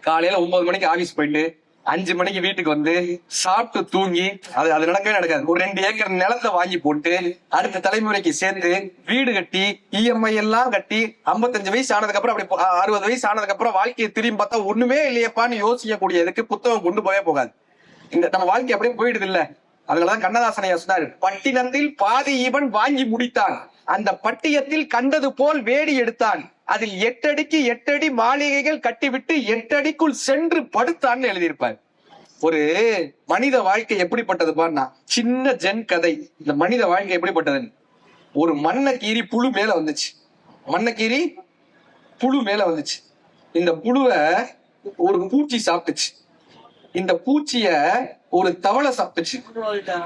காலையில ஒன்பது மணிக்கு ஆபீஸ் போயிட்டு அஞ்சு மணிக்கு வீட்டுக்கு வந்து சாப்பிட்டு தூங்கி அது அது நடக்கவே நடக்காது. ஒரு ரெண்டு ஏக்கர் நிலத்தை வாங்கி போட்டு அடுத்த தலைமுறைக்கு சேர்ந்து வீடு கட்டி இஎம்ஐ எல்லாம் கட்டி 55 வயசு ஆனதுக்கு அப்புறம் அப்படி அறுபது வயசு ஆனதுக்கு அப்புறம் வாழ்க்கையை திரும்பி பார்த்தா ஒண்ணுமே இல்லையப்பான்னு யோசிக்கக்கூடியதுக்கு புத்தகம் கொண்டு போயே போகாது. இந்த நம்ம வாழ்க்கை அப்படியே போயிடுது இல்ல. அதனாலதான் கண்ணதாசனையா சொன்னாரு பட்டினத்தில் பாதி இவன் வாங்கி முடித்தான். அந்த பட்டியத்தில் கண்டது போல் வேடி எடுத்தான். அதில் எட்டடிக்கு எட்டடி மாளிகைகள் கட்டிவிட்டு எட்டடிக்குள் சென்று படுத்தான்னு எழுதியிருப்பார். ஒரு மனித வாழ்க்கை எப்படிப்பட்டது பாருனா சின்ன ஜென் கதை. இந்த மனித வாழ்க்கை எப்படிப்பட்டதுன்னு. ஒரு மண்ணை புழு மேல வந்துச்சு. மண்ணை புழு மேல வந்துச்சு. இந்த புழுவை ஒரு பூச்சி சாப்பிட்டுச்சு. இந்த பூச்சிய ஒரு தவளை சாப்பிட்டுச்சு.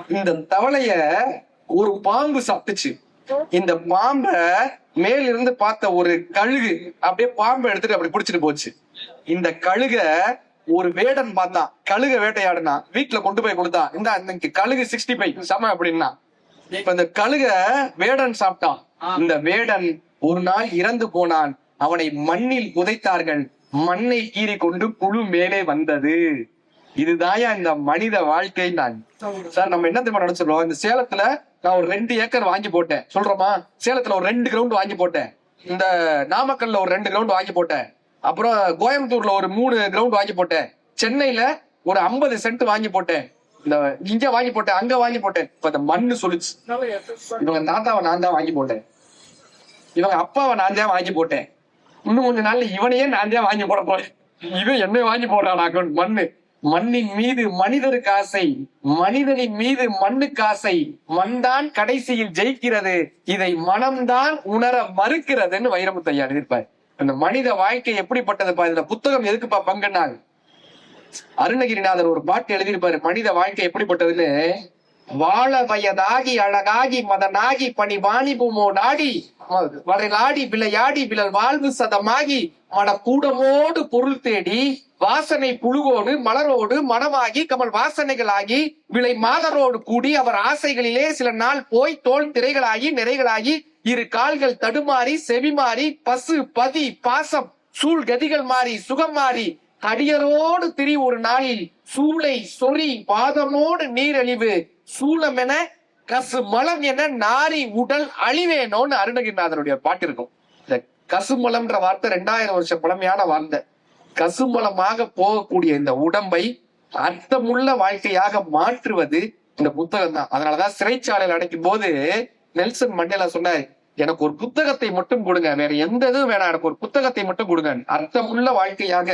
இந்த தவளைய ஒரு பாம்பு சாப்பிட்டுச்சு. இந்த பாம்ப மேல இருந்து பார்த்த ஒரு கழுகு அப்படியே பாம்பை எடுத்துட்டு அப்படி பிடிச்சிட்டு போச்சு. இந்த கழுக ஒரு வேடன் பார்த்தான் கழுக வேட்டையாடுனா வீட்டுல கொண்டு போய் கொடுத்தான் இந்த இன்னைக்கு கழுகு சிக்ஸ்டி ஃபைவ் சம அப்படின்னா. இப்ப இந்த கழுக வேடன் சாப்பிட்டான். இந்த வேடன் ஒரு நாள் இறந்து போனான். அவனை மண்ணில் புதைத்தார்கள். மண்ணை கீறி கொண்டு புழு மேலே வந்தது. இதுதாயா இந்த மனித வாழ்க்கை நான். சார் நம்ம என்ன தெரியுமா நினைச்சிருக்கோம்? இந்த சேலத்துல நான் ஒரு ரெண்டு ஏக்கர் வாங்கி போட்டேன். சொல்றோமா சேலத்துல ஒரு ரெண்டு கிரவுண்ட் வாங்கி போட்டேன். இந்த நாமக்கல்ல ஒரு ரெண்டு கிரவுண்ட் வாங்கி போட்டேன். அப்புறம் கோயம்புத்தூர்ல ஒரு மூணு கிரவுண்ட் வாங்கி போட்டேன். சென்னையில ஒரு 50 சென்ட் வாங்கி போட்டேன். இந்த இங்க வாங்கி போட்டேன் அங்க வாங்கி போட்டேன். இப்ப இந்த மண்ணு சொல்லுச்சு இவங்க தாத்தாவை நான் தான் வாங்கி போட்டேன். இவங்க அப்பாவை நான் தான் வாங்கி போட்டேன். இன்னும் கொஞ்ச நாள்ல இவனையே நான் தான் வாங்கி போட போறேன். இவன் என்ன வாங்கி போடுறான் மண்ணு. மண்ணின் மீது மனிதருக்கு ஆசை மனிதனின் மீது மண்ணுக்கு ஆசை மண்தான் கடைசியில் ஜெயிக்கிறது இதை மனம்தான் உணர மறுக்கிறதுன்னு வைரமுத்தையா எழுதியிருப்பார் அந்த மனித வாழ்க்கை எப்படிப்பட்டதுப்பா இந்த புத்தகம் எதுக்குப்பா பங்குனால்? அருணகிரிநாதர் ஒரு பாட்டு எழுதியிருப்பாரு மனித வாழ்க்கை எப்படிப்பட்டதுன்னு? வாழ வயதாகி அழகாகி மதனாகி பணி வாணிபுமோ நாடி வரைலாடி விளையாடி விழல் வாழ்வு சதமாகி மடக்கூடமோடு கூடமோடு பொருள் தேடி வாசனை புழுவோடு மலரோடு மனமாகி கமல் வாசனைகளாகி விளை மாதரோடு கூடி அவர் ஆசைகளிலே சில நாள் போய் தோல் திரைகளாகி நிறைகளாகி இரு கால்கள் தடுமாறி செவிமாறி பசு பதி பாசம் சூழ் கதிகள் மாறி சுகம் மாறி அடியரோடு திரி ஒரு நாளில் சூளை சொறி பாதமோடு நீரழிவு சூளம் என கசு மலம் என நாரி உடல் அழிவேனோன்னு அருணகிரிநாதனுடைய பாட்டு இருக்கும். இந்த கசுமலம்ன்ற வார்த்தை ரெண்டாயிரம் வருஷம் பழமையான வார்த்தை. கசும்பலமாக போகக்கூடிய இந்த உடம்பை அர்த்தமுள்ள வாழ்க்கையாக மாற்றுவது இந்த புத்தகம் தான். அதனாலதான் சிறைச்சாலையில் அடைக்கும் போது நெல்சன் மண்டேலா சொன்னார் எனக்கு ஒரு புத்தகத்தை மட்டும் கொடுங்க வேற எந்த இதுவும் வேணாம் எனக்கு ஒரு புத்தகத்தை மட்டும் கொடுங்க. அர்த்தமுள்ள வாழ்க்கையாக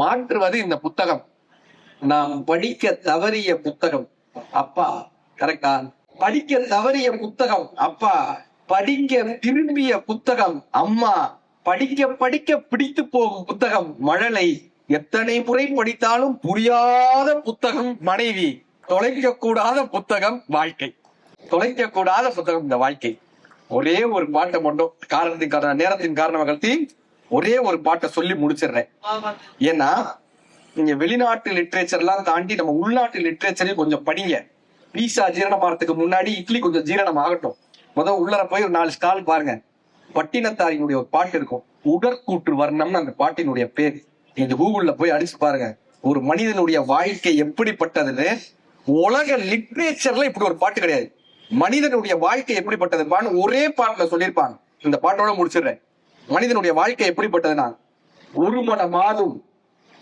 மாற்றுவது இந்த புத்தகம். நாம் படிக்க தவறிய புத்தகம். அப்பா கரெக்டா படிக்க தவறிய புத்தகம். அப்பா படிக்க திரும்பிய புத்தகம். அம்மா படிக்க படிக்க பிடித்து போகும் புத்தகம். மழலை எத்தனை முறை படித்தாலும் புரியாத புத்தகம் மனைவி. தொலைக்க கூடாத புத்தகம் வாழ்க்கை. தொலைக்க கூடாத புத்தகம் இந்த வாழ்க்கை. ஒரே ஒரு பாட்டை மட்டும் காரணத்தின் காரணம் நேரத்தின் காரணமாக கருத்தி ஒரே ஒரு பாட்டை சொல்லி முடிச்சிடுறேன். ஏன்னா நீங்க வெளிநாட்டு லிட்ரேச்சர்லாம் தாண்டி நம்ம உள்நாட்டு லிட்ரேச்சரையும் கொஞ்சம் படிங்க. பீஸா ஜீரணமாகறதுக்கு முன்னாடி இட்லி கொஞ்சம் ஜீரணம் ஆகட்டும். முதல் உள்ளர போய் ஒரு நாலு ஸ்டால் பாருங்க. பட்டினத்தாரினுடைய ஒரு பாட்டு இருக்கும். உடற்கூற்று வர்ணம்னு அந்த பாட்டினுடைய பேர். நீங்க கூகுள்ல போய் அடிச்சு பாருங்க. ஒரு மனிதனுடைய வாழ்க்கை எப்படிப்பட்டதுன்னு உலக லிட்ரேச்சர்ல இப்படி ஒரு பாட்டு கிடையாது. மனிதனுடைய வாழ்க்கை எப்படிப்பட்டதுப்பான்னு ஒரே பாட்டுல சொல்லியிருப்பாங்க. இந்த பாட்டோட முடிச்சிடுறேன். மனிதனுடைய வாழ்க்கை எப்படிப்பட்டதுன்னா ஒரு மன மாதும்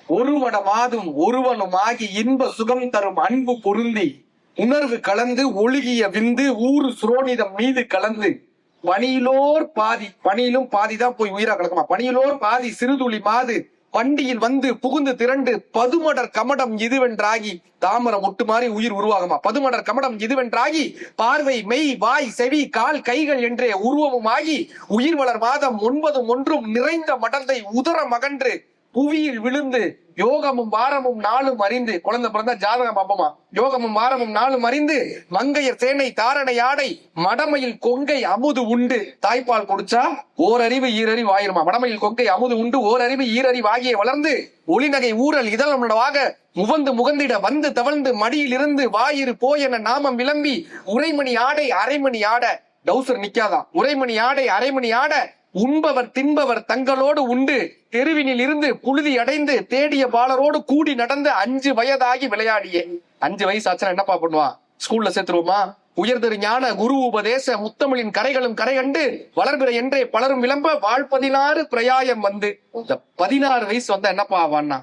ஒரு மன மாதும் ஒருவனுமாகி இன்ப சுகம் தரும் அன்பு பொருந்தி உணர்வு கலந்து ஒழுகிய விந்து ஊறு சுரோனிதம் மீது கலந்து பணியிலோர் பாதி பணியிலும் பாதிதான் போய் உயிரா கிடக்குமா? பணியிலோர் பாதி சிறுதுளி மாது பண்டியில் வந்து புகுந்து திரண்டு பதுமடர் கமடம் இதுவென்றாகி தாமரம் ஒட்டு மாறி உயிர் உருவாகுமா? பதுமடர் கமடம் இதுவென்றாகி பார்வை மெய் வாய் செவி கால் கைகள் என்றே உருவமுமாகி உயிர் வளர் மாதம் ஒன்பதும் ஒன்றும் நிறைந்த மடந்தை உதர மகன்று புவியில் விழுந்து யோகமும் வாரமும் நாளும் அறிந்து குழந்தை பிறந்தா ஜாதகம் அப்பமா யோகமும் வாரமும் நாளும் அறிந்து மங்கையர் சேனை தாரணை ஆடை மடமையில் கொங்கை அமுது உண்டு. தாய்ப்பால் குடிச்சா ஓரறிவு ஈரறிவு ஆயிருமா? மடமையில் கொங்கை அமுது உண்டு ஓரறிவு ஈரறிவு ஆகிய வளர்ந்து ஒளிநகை ஊரல் இதழவாக முகந்து முகந்திட வந்து தவழ்ந்து மடியில் இருந்து வாயிரு போயென நாமம் விளம்பி உரைமணி ஆடை அரைமணி ஆட. டவுசர் நிக்காதான் உரைமணி ஆடை அரைமணி ஆட. உண்பவர் தின்பவர் தங்களோடு உண்டு. தெருவினில் இருந்து புழுதி அடைந்து தேடிய பாலரோடு கூடி நடந்து அஞ்சு வயதாகி விளையாடியே. அஞ்சு வயசு ஆச்சுன்னா என்னப்பா பண்ணுவான் ஸ்கூல்ல சேர்த்துருவோமா? உயர்திரு ஞான குரு உபதேச முத்தமிழின் கரைகளும் கரை கண்டு வளர்கிற என்றே பலரும் விளம்ப வாழ் பதினாறு பிரயாயம் வந்து. இந்த பதினாறு வயசு வந்தா என்னப்பா ஆவான்னா?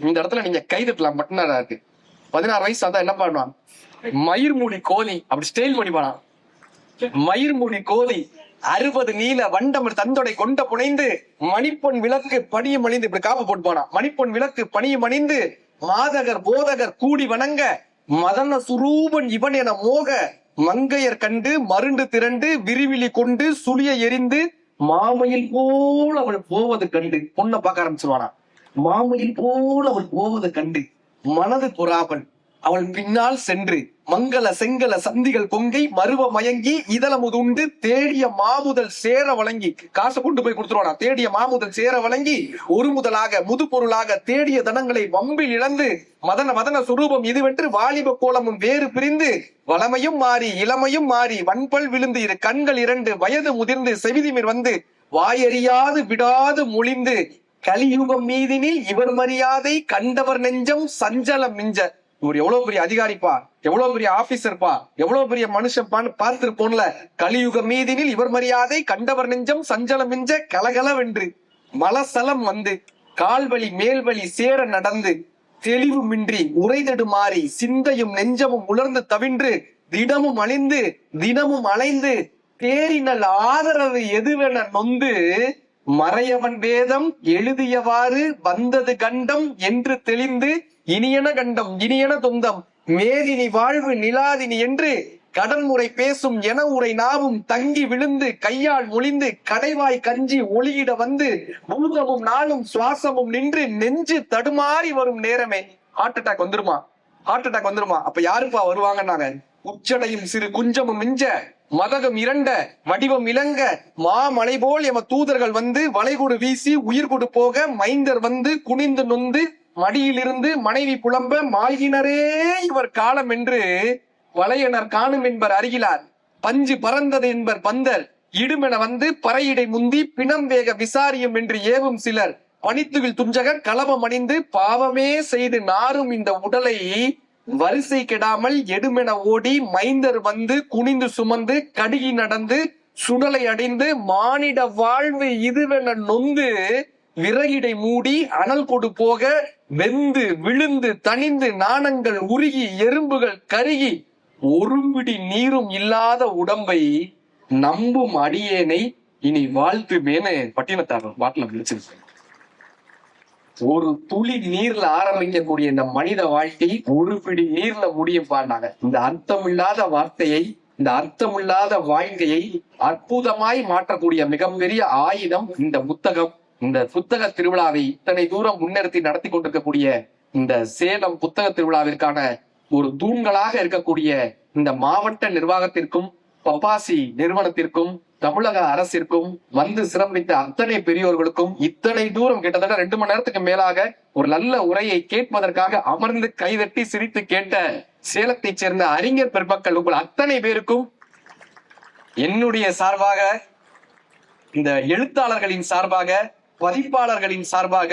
இந்த இடத்துல நீங்க கைதட்டலாம் மட்டும்தான் இருக்கு. பதினாறு வயசு வந்தா என்ன பண்ணுவான்? மயிர்மூடி கோழி அப்படி ஸ்டைல் பண்ணி போனான். மயிர்முடி கோழி அறுபது நீல வண்டமர் தந்தொடை கொண்ட புனைந்து மணிப்பொன் விளக்கு பணியும் அணிந்து இப்படி காப்பு போட்டு போனா. மணிப்பொன் விளக்கு பணியும் அணிந்து மாதகர் போதகர் கூடி வணங்க. மதன சுரூபன் இவன் என மோக. மங்கையர் கண்டு மருண்டு திரண்டு விரிவிழி கொண்டு சுழிய எரிந்து மாமையில் போல அவள் போவது கண்டு. பொண்ணை பார்க்க ஆரம்பிச்சிருவானா. மாமையில் போல அவள் போவது கண்டு. மனது புறாபன் அவள் பின்னால் சென்று. மங்கள செங்கல சந்திகள் பொங்கி மருவ மயங்கி இதழமுதுண்டு தேடிய மாமுதல் சேர வழங்கி காசை கொண்டு போய் கொடுத்துருவானா? தேடிய மாமுதல் சேர வழங்கி ஒரு முதலாக முது பொருளாக தேடிய தனங்களை வம்பில் இழந்து மதன மதன சுரூபம் இதுவென்று வாலிப கோலமும் வேறு பிரிந்து வளமையும் மாறி இளமையும் மாறி வன்பல் விழுந்து இரு கண்கள் இரண்டு வயது முதிர்ந்து செவிதிமிர் வந்து வாயறியாது விடாது மொழிந்து கலியுகம் மீதினில் இவர் மரியாதை கண்டவர் நெஞ்சம் சஞ்சலம் மிஞ்ச இவர் எவ்வளவு பெரிய அதிகாரிப்பா? எவ்வளவு பெரிய ஆபீசர்ப்பா? எவ்வளவு பெரிய மனுஷன்பான்னு பார்த்திருப்போம்ல கலியுக மீதினில் இவர் மரியாதை கண்டவர் நெஞ்சம் சஞ்சலம் மிஞ்ச கலகலவென்று மலசலம் வந்து கால்வழி மேல்வழி சேர நடந்து தெளிவுமின்றி உரைதடுமாறி சிந்தையும் நெஞ்சமும் உலர்ந்து தவின்று தினமும் அழிந்து தினமும் அலைந்து தேரினல் ஆதரவு எதுவென நொந்து மறையவன் வேதம் எழுதியவாறு வந்தது கண்டம் என்று தெளிந்து இனியன கண்டம் இனியன தொந்தம். மேதினி வாழ்வு நிலாதினி என்று கடன்முறை பேசும் என உரை நாவும் தங்கி விழுந்து கையால் ஒளிந்து கடைவாய் கஞ்சி ஒளியிட வந்து மூகமும் நாளும் சுவாசமும் நின்று நெஞ்சு தடுமாறி வரும் நேரமே. ஹார்ட் அட்டாக் வந்துருமா? ஹார்ட் அட்டாக் வந்துருமா? அப்ப யாருப்பா வருவாங்கன்னாங்க? உச்சடையும் சிறு குஞ்சமும் மிஞ்ச மதகம் இரண்ட வடிவம் இளங்க மாமலை போல் எம தூதர்கள் வந்து வளைகுடு வீசி உயிர் கொடு போக மைந்தர் வந்து குனிந்து நொந்து மடியிலிருந்து மனைவி புலம்ப மாழ்கினரே இவர் காலம் என்று வளையனர் காணும் என்பர் அருகிலார். பஞ்சு பறந்தது என்பர் பந்தர் இடுமென வந்து பறையிடை முந்தி பிணம் வேக விசாரியும் என்று ஏவும் சிலர். பனித்துவில் துஞ்சக கலபம் அணிந்து பாவமே செய்து நாரும் இந்த உடலை வரிசை கெடாமல் எடுமென ஓடி மைந்தர் வந்து குனிந்து சுமந்து கடுகி நடந்து சுடலை அடைந்து மானிட வாழ்வு இதுவென நொந்து விறகிடை மூடி அனல் கொடு போக வெந்து விழுந்து தணிந்து நாணங்கள் உருகி எறும்புகள் கருகி ஒரும்பிடி நீரும் இல்லாத உடம்பை நம்பும் அடியேனை இனி வாழ்த்துமேனு பட்டினத்தார் பாட்டில் விழிச்சிருக்கு ஒரு துளி நீர்ல ஆரம்பிக்கக்கூடிய இந்த மனித வாழ்க்கை ஒரு பிடி நீர்ல முடியும் பாருனாங்க. இந்த அர்த்தமில்லாத வார்த்தையை இந்த அர்த்தமில்லாத வாழ்க்கையை அற்புதமாய் மாற்றக்கூடிய மிகப்பெரிய ஆயுதம் இந்த புத்தகம். இந்த புத்தக திருவிழாவை இத்தனை தூரம் முன்னிறுத்தி நடத்தி கொண்டிருக்கக்கூடிய இந்த சேலம் புத்தக திருவிழாவிற்கான ஒரு தூண்களாக இருக்கக்கூடிய இந்த மாவட்ட நிர்வாகத்திற்கும் பப்பாசி நிறுவனத்திற்கும் தமிழக அரசிற்கும் வந்து சிறப்பித்த அத்தனை பெரியோர்களுக்கும் இத்தனை தூரம் கிட்டத்தட்ட ரெண்டு மணி நேரத்துக்கு மேலாக ஒரு நல்ல உரையை கேட்பதற்காக அமர்ந்து கைதட்டி சிரித்து கேட்ட சேலத்தைச் சேர்ந்த அறிஞர் பெருமக்கள் உங்கள் அத்தனை பேருக்கும் என்னுடைய சார்பாக இந்த எழுத்தாளர்களின் சார்பாக பதிப்பாளர்களின் சார்பாக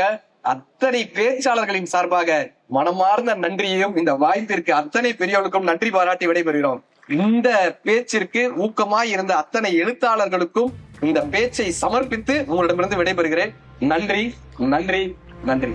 அத்தனை பேச்சாளர்களின் சார்பாக மனமார்ந்த நன்றியையும் இந்த வாய்ப்பிற்கு அத்தனை பெரியவர்களுக்கும் நன்றி பாராட்டி விடைபெறுகிறோம். இந்த பேச்சிற்கு ஊக்கமாய் இருந்த அத்தனை எழுத்தாளர்களுக்கும் இந்த பேச்சை சமர்ப்பித்து உங்களிடமிருந்து விடைபெறுகிறேன். நன்றி நன்றி நன்றி.